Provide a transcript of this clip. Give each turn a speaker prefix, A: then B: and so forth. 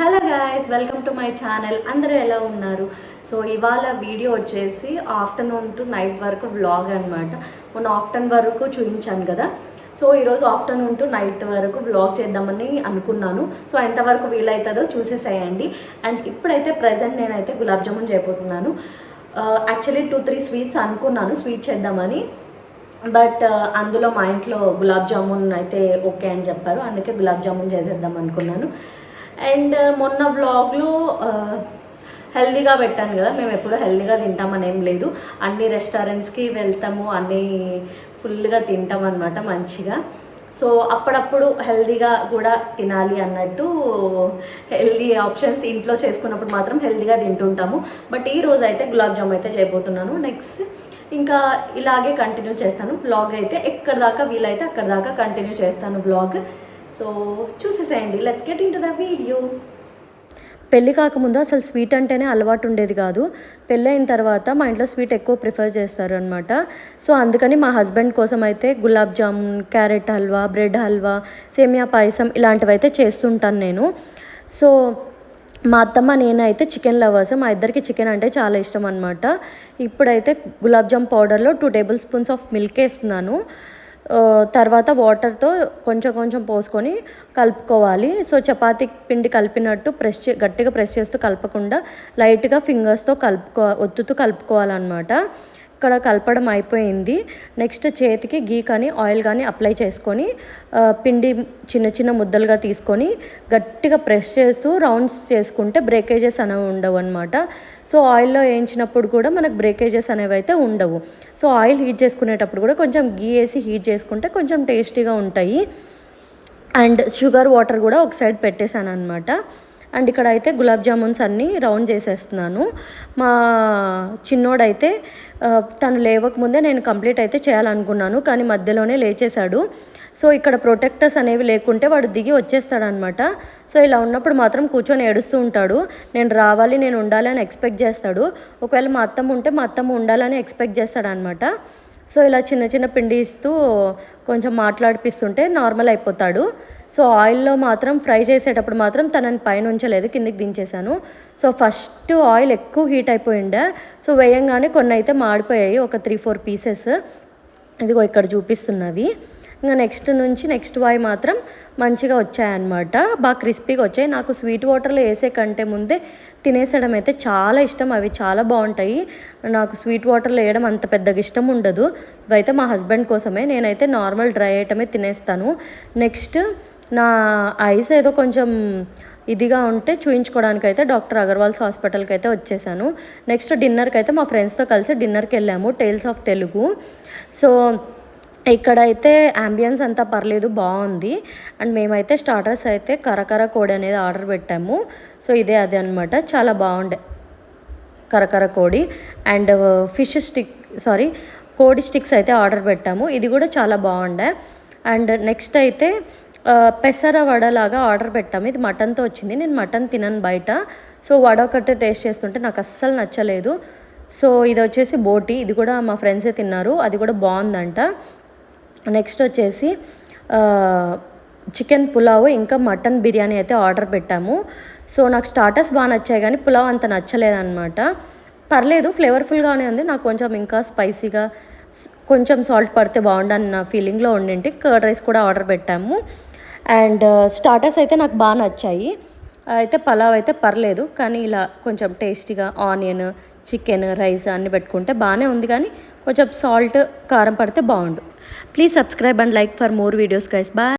A: Hello guys welcome to my channel అందరూ ఎలా ఉన్నారు? సో ఇవాళ వీడియో వచ్చేసి ఆఫ్టర్నూన్ టు నైట్ వరకు వ్లాగ్ అనమాట మొన్న ఆఫ్టర్నూన్ వరకు చూపించాను కదా. సో ఈరోజు ఆఫ్టర్నూన్ టు నైట్ వరకు వ్లాగ్ చేద్దామని అనుకున్నాను. సో ఎంతవరకు వీలవుతుందో చూసేసేయండి. అండ్ ఇప్పుడైతే ప్రజెంట్ నేనైతే గులాబ్ జామున్ చేయబోతున్నాను. యాక్చువల్లీ టూ త్రీ స్వీట్స్ అనుకున్నాను స్వీట్ చేద్దామని. బట్ అందులో మా ఇంట్లో గులాబ్ జామున్ అయితే ఓకే అని చెప్పారు. అందుకే గులాబ్ జామున్ చేసేద్దాం అనుకున్నాను. అండ్ మొన్న వ్లాగ్లో హెల్దీగా పెట్టాను కదా మేము ఎప్పుడు హెల్దీగా తింటామని ఏం లేదు. అన్ని రెస్టారెంట్స్కి వెళ్తాము అన్ని ఫుల్గా తింటాం అనమాట మంచిగా. సో అప్పుడప్పుడు హెల్దీగా కూడా తినాలి అన్నట్టు హెల్దీ ఆప్షన్స్ ఇంట్లో చేసుకున్నప్పుడు మాత్రం హెల్దీగా తింటుంటాము. బట్ ఈ రోజు అయితే గులాబ్ జామ్ అయితే చేయబోతున్నాను. నెక్స్ట్ ఇంకా ఇలాగే కంటిన్యూ చేస్తాను. బ్లాగ్ అయితే ఎక్కడ దాకా వీలైతే అక్కడ దాకా కంటిన్యూ చేస్తాను బ్లాగ్. సో చూసేసేయండి. Let's get into the video పెళ్ళి కాకముందు అసలు స్వీట్ అంటేనే అలవాటు ఉండేది కాదు. పెళ్ళైన తర్వాత మా ఇంట్లో స్వీట్ ఎక్కువ ప్రిఫర్ చేస్తారు అనమాట సో అందుకని మా హస్బెండ్ కోసం అయితే గులాబ్ జామున్ క్యారెట్ హల్వా బ్రెడ్ హల్వా సేమియా పాయసం ఇలాంటివి అయితే చేస్తుంటాను నేను. సో మా అత్తమ్మ నేనైతే చికెన్ లవర్స్. మా ఇద్దరికి చికెన్ అంటే చాలా ఇష్టం అనమాట ఇప్పుడైతే గులాబ్ జామ్ పౌడర్లో two tablespoons of milk వేస్తున్నాను. తర్వాత వాటర్తో కొంచెం కొంచెం పోసుకొని కలుపుకోవాలి. సో చపాతీ పిండి కలిపినట్టు ప్రెస్ చే గట్టిగా ప్రెస్ చేస్తూ కలపకుండా లైట్గా ఫింగర్స్తో కలుపుకో ఒత్తుతూ కలుపుకోవాలన్నమాట. ఇక్కడ కలపడం అయిపోయింది. నెక్స్ట్ చేతికి గీ కానీ ఆయిల్ కానీ అప్లై చేసుకొని పిండి చిన్న చిన్న ముద్దలుగా తీసుకొని గట్టిగా ప్రెస్ చేస్తూ రౌండ్స్ చేసుకుంటే బ్రేకేజెస్ అనేవి ఉండవు అనమాట సో ఆయిల్లో వేయించినప్పుడు కూడా మనకు బ్రేకేజెస్ అనేవి అయితే ఉండవు. సో ఆయిల్ హీట్ చేసుకునేటప్పుడు కూడా కొంచెం గీ వేసి హీట్ చేసుకుంటే కొంచెం టేస్టీగా ఉంటాయి. అండ్ షుగర్ వాటర్ కూడా ఒక సైడ్ పెట్టేశాను అనమాట అండ్ ఇక్కడ అయితే గులాబ్ జామున్స్ అన్నీ రౌండ్ చేసేస్తున్నాను. మా చిన్నోడైతే తను లేవకముందే నేను కంప్లీట్ అయితే చేయాలనుకున్నాను కానీ మధ్యలోనే లేచేశాడు. సో ఇక్కడ ప్రొటెక్టర్స్ అనేవి లేకుంటే వాడు దిగి వచ్చేస్తాడనమాట సో ఇలా ఉన్నప్పుడు మాత్రం కూర్చొని ఏడుస్తూ ఉంటాడు. నేను రావాలి నేను ఉండాలి అని ఎక్స్పెక్ట్ చేస్తాడు. ఒకవేళ మా అత్తమ్మ ఉంటే మా అత్తమ్మ ఉండాలని ఎక్స్పెక్ట్ చేస్తాడనమాట సో ఇలా చిన్న చిన్న పిండి ఇస్తూ కొంచెం మాట్లాడిపిస్తుంటే నార్మల్ అయిపోతాడు. సో ఆయిల్లో మాత్రం ఫ్రై చేసేటప్పుడు మాత్రం తనని పైన ఉంచలేదు కిందికి దించేశాను. సో ఫస్ట్ ఆయిల్ ఎక్కువ హీట్ అయిపోయిండే. సో వేయంగానే కొన్ని అయితే మాడిపోయాయి ఒక త్రీ ఫోర్ పీసెస్. ఇదిగో ఇక్కడ చూపిస్తున్నవి. ఇంకా నెక్స్ట్ నుంచి నెక్స్ట్ వాయి మాత్రం మంచిగా వచ్చాయన్నమాట. బాగా క్రిస్పీగా వచ్చాయి. నాకు స్వీట్ వాటర్లో వేసే కంటే ముందే తినేసడం అయితే చాలా ఇష్టం. అవి చాలా బాగుంటాయి. నాకు స్వీట్ వాటర్లో వేయడం అంత పెద్దగా ఇష్టం ఉండదు. ఇవైతే మా హస్బెండ్ కోసమే. నేనైతే నార్మల్ డ్రై ఐటమే తినేస్తాను. నెక్స్ట్ నా ఐస్ ఏదో కొంచెం ఇదిగా ఉంటే చూయించుకోవడానికి అయితే డాక్టర్ అగర్వాల్స్ హాస్పిటల్కి అయితే వచ్చేసాను. నెక్స్ట్ డిన్నర్కి అయితే మా ఫ్రెండ్స్తో కలిసి డిన్నర్కి వెళ్ళాము. Tales of Telugu. సో ఇక్కడైతే అంబియన్స్ అంతా పర్లేదు బాగుంది. అండ్ మేమైతే స్టార్టర్స్ అయితే కరకర కోడి అనేది ఆర్డర్ పెట్టాము. సో ఇదే అదే అనమాట చాలా బాగుండే కరకర కోడి. అండ్ ఫిష్ స్టిక్ సారీ కోడి స్టిక్స్ అయితే ఆర్డర్ పెట్టాము. ఇది కూడా చాలా బాగుండే. అండ్ నెక్స్ట్ అయితే పెసర వడలాగా ఆర్డర్ పెట్టాము. ఇది మటన్తో వచ్చింది. నేను మటన్ తినను బయట. సో వడ ఒకటి టేస్ట్ చేస్తుంటే నాకు అస్సలు నచ్చలేదు. సో ఇది వచ్చేసి బోటి. ఇది కూడా మా ఫ్రెండ్సే తిన్నారు. అది కూడా బాగుందంట. నెక్స్ట్ వచ్చేసి చికెన్ పులావ్ ఇంకా మటన్ బిర్యానీ అయితే ఆర్డర్ పెట్టాము. సో నాకు స్టార్టర్స్ బాగా నచ్చాయి కానీ పులావ్ అంత నచ్చలేదన్నమాట. పర్లేదు ఫ్లేవర్ఫుల్గానే ఉంది. నాకు కొంచెం ఇంకా స్పైసీగా కొంచెం సాల్ట్ పడితే బాగుండని నా ఫీలింగ్లో ఉండింటి కర్డ్ రైస్ కూడా ఆర్డర్ పెట్టాము. అండ్ స్టార్టర్స్ అయితే నాకు బాగా నచ్చాయి. అయితే పలావ్ అయితే పర్లేదు కానీ ఇలా కొంచెం టేస్టీగా ఆనియన్ చికెన్ రైస్ అన్ని పెట్టుకుంటే బాగానే ఉంది కానీ కొంచెం సాల్ట్ కారం పడితే బాగుండు. Please subscribe and like for more videos guys bye